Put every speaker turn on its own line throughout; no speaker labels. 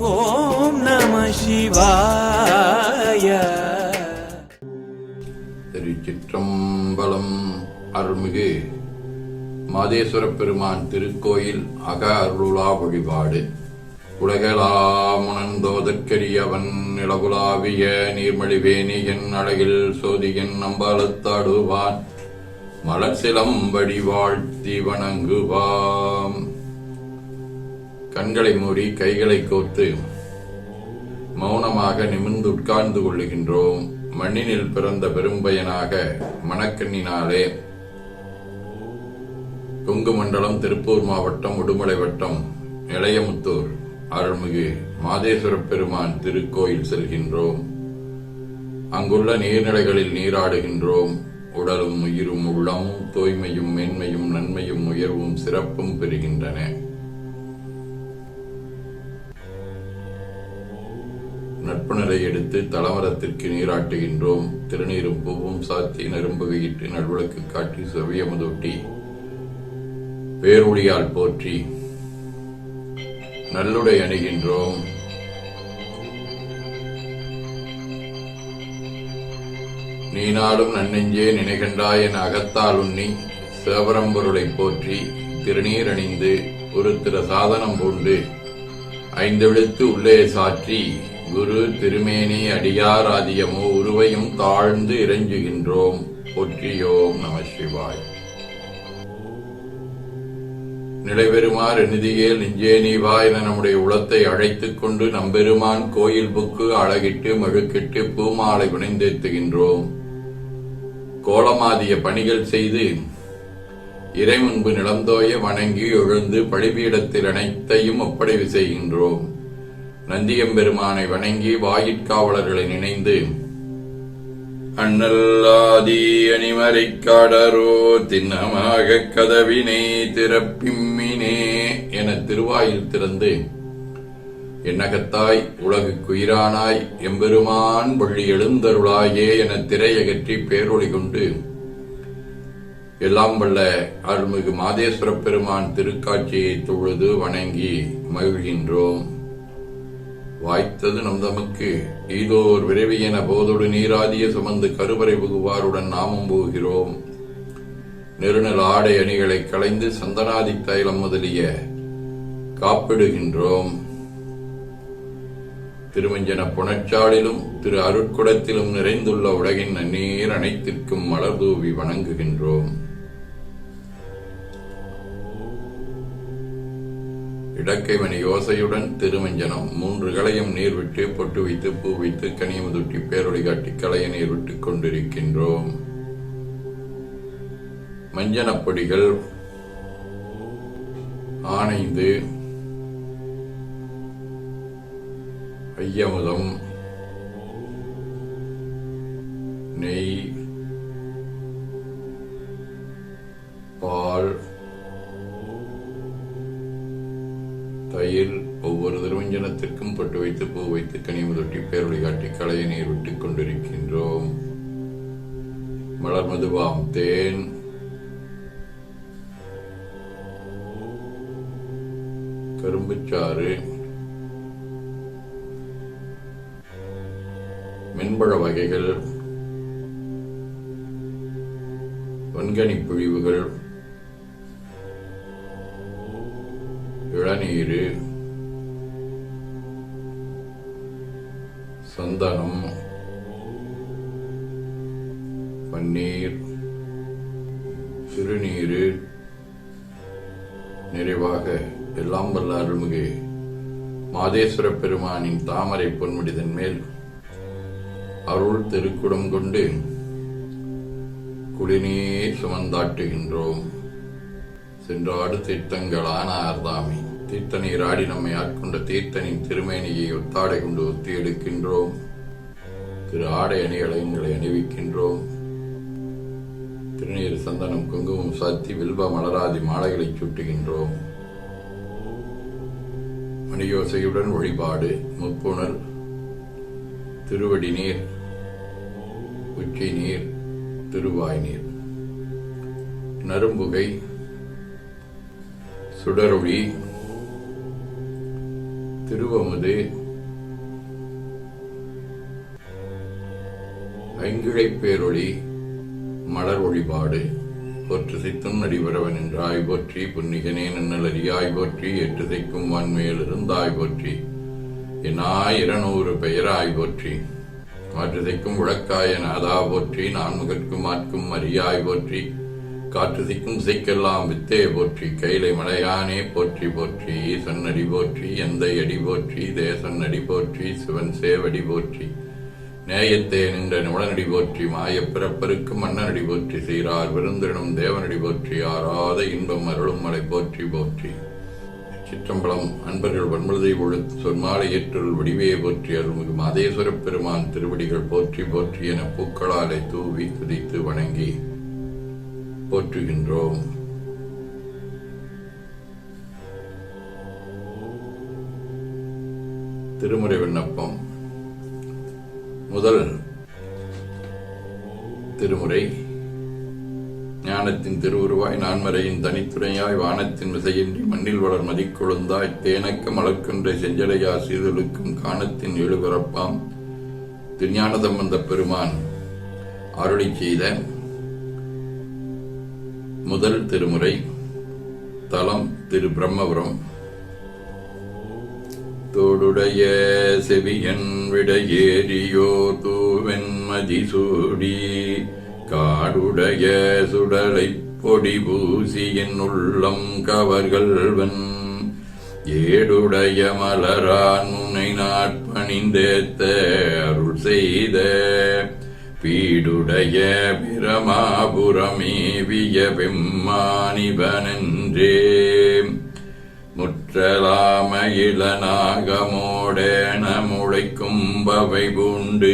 ஓம் நம சிவாய.
திருச்சிற்றம்பலம் அருள்மிகு மாதேஸ்வர பெருமான் திருக்கோயில் அக அருளா வழிபாடு உலகலாமுணந்தோதற்கரியவன் நீர்மழிவேணி என் அழகில் சோதியன் நம்பாலத்தாடுவான் மலர் சிலம்படி வாழ்த்தி வணங்குவாம். கண்களை மூடி கைகளை கோர்த்து மௌனமாக நிமிர்ந்து உட்கார்ந்து கொள்ளுகின்றோம். மண்ணினில் பிறந்த பெரும்பயனாக மணக்கண்ணினாலே. கொங்கு மண்டலம் திருப்பூர் மாவட்டம் உடுமலை வட்டம் இளையமுத்தூர் அருள்மிகு மாதேஸ்வர பெருமான் திருக்கோயில் செல்கின்றோம். அங்குள்ள நீர்நிலைகளில் நீராடுகின்றோம். உடலும் உயிரும் உள்ளமும் தூய்மையும் மேன்மையும் நன்மையும் உயர்வும் சிறப்பும் பெறுகின்றன. நட்பு நிலை எடுத்து தலமரத்திற்கு நீராட்டுகின்றோம். திருநீரும் பூவும் சாத்தி நரும்புகையிட்டு நல்விளக்கு காட்டி செவியமுதூட்டி பேரொழியால் போற்றி. நல்லுடை அணிகின்றோம். நீ நன்னெஞ்சே நினைகண்டாய் என அகத்தால் உண்ணி சிவபரம்பொருளை போற்றி திருநீர் அணிந்து ஒரு திர சாதனம் பூண்டு ஐந்தெழுத்து உள்ளே சாற்றி குரு திருமேனி அடியார் ஆதியமோ உருவையும் தாழ்ந்து இறைஞ்சுகின்றோம். போற்றியோம் நம சிவாய். நிலைபெறுமாறு நிதியேல் நெஞ்சே நீவா என நம்முடைய உளத்தை அழைத்துக் கொண்டு நம்பெருமான் கோயில் புக்கு அழகிட்டு மழுக்கிட்டு பூமாலை வினைந்தேத்துகின்றோம். கோலமாதிய பணிகள் செய்து இறை முன்பு நிலந்தோய வணங்கி எழுந்து பழிபீடத்தில் அனைத்தையும் ஒப்படைவு செய்கின்றோம். நந்தியம்பெருமானை வணங்கி வாயிற்காவலர்களை நினைந்து அண்ணல்லாதி அணிமறை காடரோ திண்ணமாக கதவினை திறப்பிம்மினே என திருவாயில் திறந்து என்னகத்தாய் உலகுக்குயிரானாய் எம்பெருமான் வள்ளி எழுந்தருளாயே என திரையகற்றி பேரொளி கொண்டு எல்லாம் வல்ல அருள்மிகு மாதேஸ்வர பெருமான் திருக்காட்சியை தொழுது வணங்கி மகிழ்கின்றோம். வாய்த்தது நம் தமக்கு. ஈதோர் விரைவி என போதோடு நீராதிய சுமந்து கருவறை புகுவாருடன் நாமும் போகிறோம். நெருநல் ஆடை அணிகளை களைந்து சந்தனாதி தைலம் முதலிய காப்பிடுகின்றோம். திருமஞ்சன புனச்சாலிலும் திரு அருட்குடத்திலும் நிறைந்துள்ள உலகின் நீர் அனைத்திற்கும் மலர் தூவி வணங்குகின்றோம். இடக்கைமணி யோசையுடன் திருமஞ்சனம். மூன்று களையும் நீர் விட்டு பொட்டு வைத்து பூ வைத்து கனியமுதுட்டி பேரொளி காட்டி களைய நீர் விட்டு கொண்டிருக்கின்றோம். மஞ்சனப் பொடிகள் ஆனைந்து ஐயமுதம் நெய் திருவஞ்சனத்திற்கும் பட்டு வைத்து பூ வைத்து கனிமுதொட்டி பேரொழி காட்டி களைய நீர் விட்டுக் கொண்டிருக்கின்றோம். மலர் மதுவாம் தேன். கரும்புச்சாறு. மென்பழ வகைகள். வன்கனி பிழிவுகள். இளநீர். பன்னீர் சிறுநீர் நிறைவாக எல்லாம் வல்ல அருள்மிகு மாதேஸ்வர பெருமானின் தாமரை பொன்முடிதன் மேல் அருள் திருக்குடம் கொண்டு குடிநீர் சுமந்தாட்டுகின்றோம். சென்றாடு தீர்த்தங்களான ஆர்தாமி தீர்த்த நீராடி நம்மை ஆட்கொண்ட தீர்த்தனின் திருமேனியை ஒத்தாடை கொண்டு ஒத்தி எடுக்கின்றோம் திரு ஆடை அணிகளை எங்களை அணிவிக்கின்றோம். திருநீர் சந்தனம் குங்குமம் சாத்தி வில்வ மலராதி மாலைகளை சூட்டுகின்றோம். மணியோசையுடன் வழிபாடு முப்புணர் திருவடி நீர் உச்சி நீர் திருவாய் நீர் நரும்புகை சுடரொளி திருவமுது ஐங்கிழைப் பேரொழி மலர் வழிபாடு ஒற்று சித்தும் நடிபரவன் என்றாய் போற்றி புன்னிகனே நன்னலறியாய் போற்றி எட்டு சைக்கும் வன்மையிலிருந்தாய் இருந்தாய் போற்றி. என்னாய் இருநூறு பெயராய் போற்றி. மாற்று சிக்கும் உழக்காய நாதா போற்றி நான்முகற்கும் மாற்கும் அரியாய் போற்றி. காற்று சிக்கும் சிக்கெல்லாம் வித்தே போற்றி கைலை மலையானே போற்றி போற்றி. சன்னடி போற்றி எந்தை அடி போற்றி தேசன் அடி போற்றி சிவன் சேவடி போற்றி. நேயத்தே நின்ற நிமலனடி போற்றி மாயப்பிறப்பருக்கு மன்னனடி போற்றி சீரார் விருந்தினும் தேவனடி போற்றி ஆறாத இன்பம் அருளும் மலை போற்றி போற்றி. சிற்றம்பலம் அன்பர்கள் வன்மலதை ஒழுத்து சொன்மாலை ஏற்றல் வடிவையை போற்றி அருள்மிகு மாதேஸ்வரப் பெருமான் திருவடிகள் போற்றி போற்றி என பூக்களாலை தூவி துதித்து வணங்கி போற்றுகின்றோம். திருமுறை விண்ணப்பம். முதல் திருமுறை. ஞானத்தின் திருவுருவாய் நான்மறையின் தனித்துணையாய் வானத்தின் விசையின்றி மண்ணில் வளர் மதிக்கொழுந்தாய். தேனக்க மலர்க்கின்ற செஞ்சடையா சீதலுக்கும் காணத்தின் எழுபிறப்பாம் திருஞான சம்பந்த பெருமான் அருளி செய்த முதல் திருமுறை தலம் திரு பிரம்மபுரம் தோடுடைய செவியன் விடையேறியோ தூவென் மதிசூடி காடுடைய சுடலை பொடி பூசியின் உள்ளம் கவர்கள்வன். ஏடுடைய மலரான் முனை நாட்பணிந்தேத்த அருள் செய்த. பீடுடைய பிரமாபுரமேவிய பெம்மானிபனன்றே முற்றலாம இளநாகமோடேன முளைக்கும் பவை பூண்டு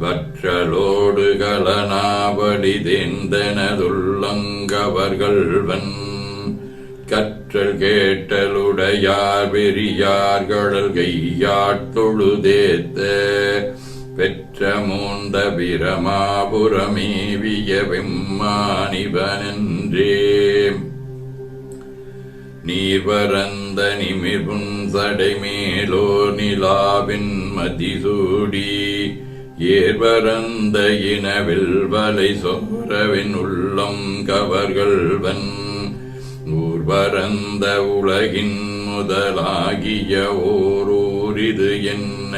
வற்றலோடு கலனாவடி தேந்தனதுள்ளங்கவர்கள் வன் கற்றல் கேட்டலுடையார் பெரியார்களல் கையாட்டொழுதேத்த பெற்ற மூந்த பிரமாபுரமேவிய வெம்மானிபனன்றே நீர்வரந்த நிமிர்புன் சடைமேலோ நிலாவின் மதிசூடி ஏர்வரந்த இனவில் வலை சோரவின் உள்ளம் கவர்கள்வன் ஊர்வரந்த உலகின் முதலாகிய ஓரூரிது என்ன?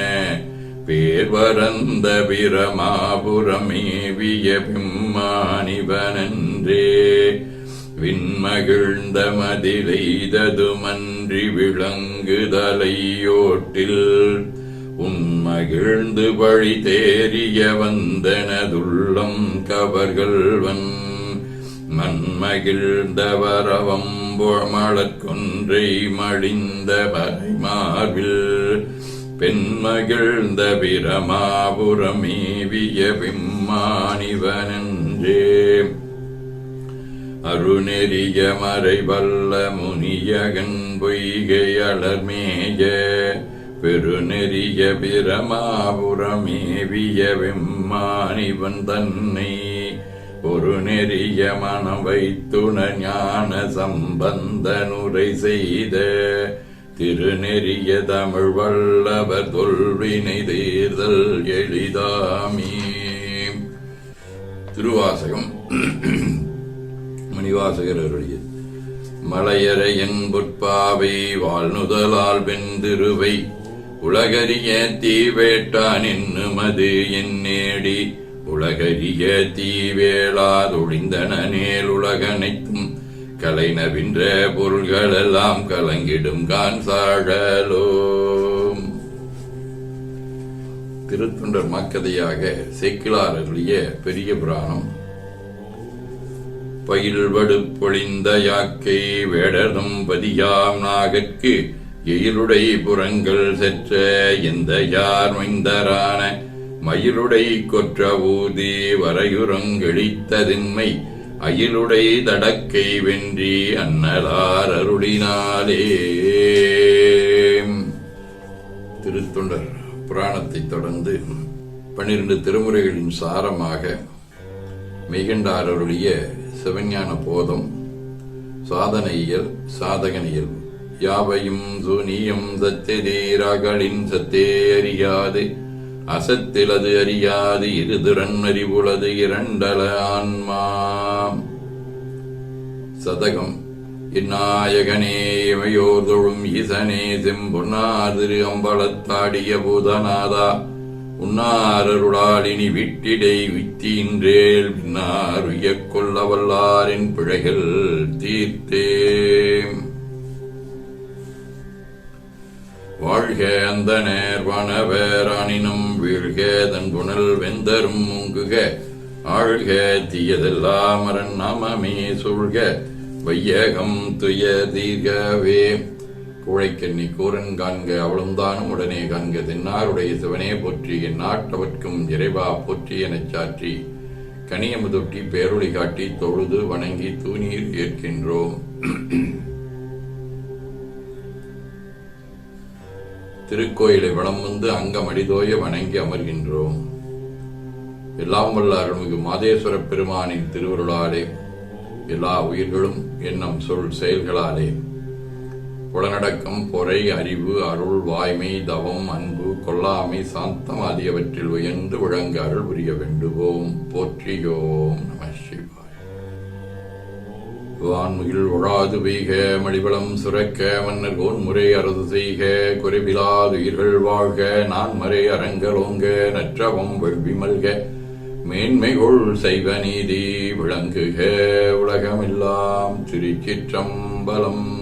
பேர்வரந்த பிரமாபுரமேவிய பிம்மானிவனன்றே விண்மகிழ்ந்த மதிலெய்ததுமன்றி விளங்குதலையோட்டில் உன்மகிழ்ந்து வழி தேறிய வந்தனதுள்ளம் கவர்கள்வன் மண்மகிழ்ந்தவரவம் மலர்கொன்றை மடிந்த மறைமார்பில் பெண்மகிழ்ந்த பிரமாபுரமேவிய விம்மானிவனன்றே. அருணெறிய மறைவல்ல முனியகன் பொய்கையளர்மேய பெருநெறிய பிரமாபுரமேவிய வெம்மானிவன் தன்னை ஒரு நெறிய மனம் வைத்துண ஞான சம்பந்தனுரை செய்த திருநெறிய தமிழ் வல்லவர் தொல்வினை தீர்தல் எளிதாமே. திருவாசகம். மணிவாசகர் அருளியது மலையற வாழ்நுதலால் வெந்திருவை உலகரிய தீவேட்டான் என்னுமது மது நேடி. உலகரிய தீவேளாதொழிந்தன நேல் உலகனைத்தும். கலைநவின்ற பொருள்களெல்லாம் கலங்கிடும் கான் சாழலோம். திருத்தொண்டர் மக்கதையாக சேக்கிலார் பெரிய புராணம் பயில்வடு பொழிந்த யாக்கை வேடரும் பதியாம் நாகற்கு எயிலுடை புறங்கள் செற்ற எந்த யார் மைந்தரான? மயிலுடை கொற்ற ஊதி வரையுறங்கெளித்ததின்மை அயிலுடை தடக்கை வென்றி அன்னலார் அருளினாலே. திருத்தொண்டர் புராணத்தைத் தொடர்ந்து பன்னிரண்டு திருமுறைகளின் சாரமாக மெய்கண்டார் அருளிய சிவஞான போதம் சாதனையியல் சாதகனியல். யாவையும் சூனியம் சத்தியதீராகளின் சத்தே அறியாது. அசத்திலது அறியாது இரு திறன் அறிவுளது இரண்டல ஆன்மா. சதகம். இந்நாயகனே இமையோர் தொழும் ஈசனே செம்பொன்னாதிரு அம்பலத்தாடிய பூதநாதா. உன்னாரருளாலினி விட்டிடை வித்தீன்றேல் பின்னார் உய்யக் கொள்ள வல்லாரின் பிழைகள் தீர்த்தே. வாழ்க அந்த நேர்வனவேரானினும் வீழ்க தன் புனல் வெந்தரும் முங்குக. ஆழ்க தீயதெல்லாம் அரண் நாமமே சூழ்க. வையகம் துய தீர்கவே கூழைக்கண்ணி கூரன் காண்க அவளும்தானும் உடனே காண்க தென்னாருடைய சிவனே போற்றி என் நாட்டவர்க்கும் இறைவா போற்றி எனச் சாற்றி கனியமுதொட்டி பேரொளி காட்டி தொழுது வணங்கி தூணீர் ஏற்கின்றோம். திருக்கோயிலை வளம் வந்து அங்கம் அடிதோய வணங்கி அமர்கின்றோம். எல்லாம் வல்ல அருள்மிகு மாதேஸ்வர பெருமானின் திருவருளாலே எல்லா உயிர்களும் எண்ணம் சொல் செயல்களாலே புலனடக்கம் பொறை அறிவு அருள் வாய்மை தவம் அன்பு கொல்லாமை சாந்தம் ஆகியவற்றில் உயர்ந்து விளங்க அருள் புரிய வேண்டுவோம். போற்றியோம் நம சிவாய. வான்முகில் உழாது பெய்க மடிவளம் சுரக்க மன்னர் கோன்முறை அரசு செய்க குறைவிலாது உயிர்கள் வாழ்க நான் மறை அரங்கலோங்க நற்றவம் வெள்வி மல்க மேன்மைகொள் செய்வ நீதி விளங்குக உலகமெல்லாம் திருச்சிற்றம்பலம்.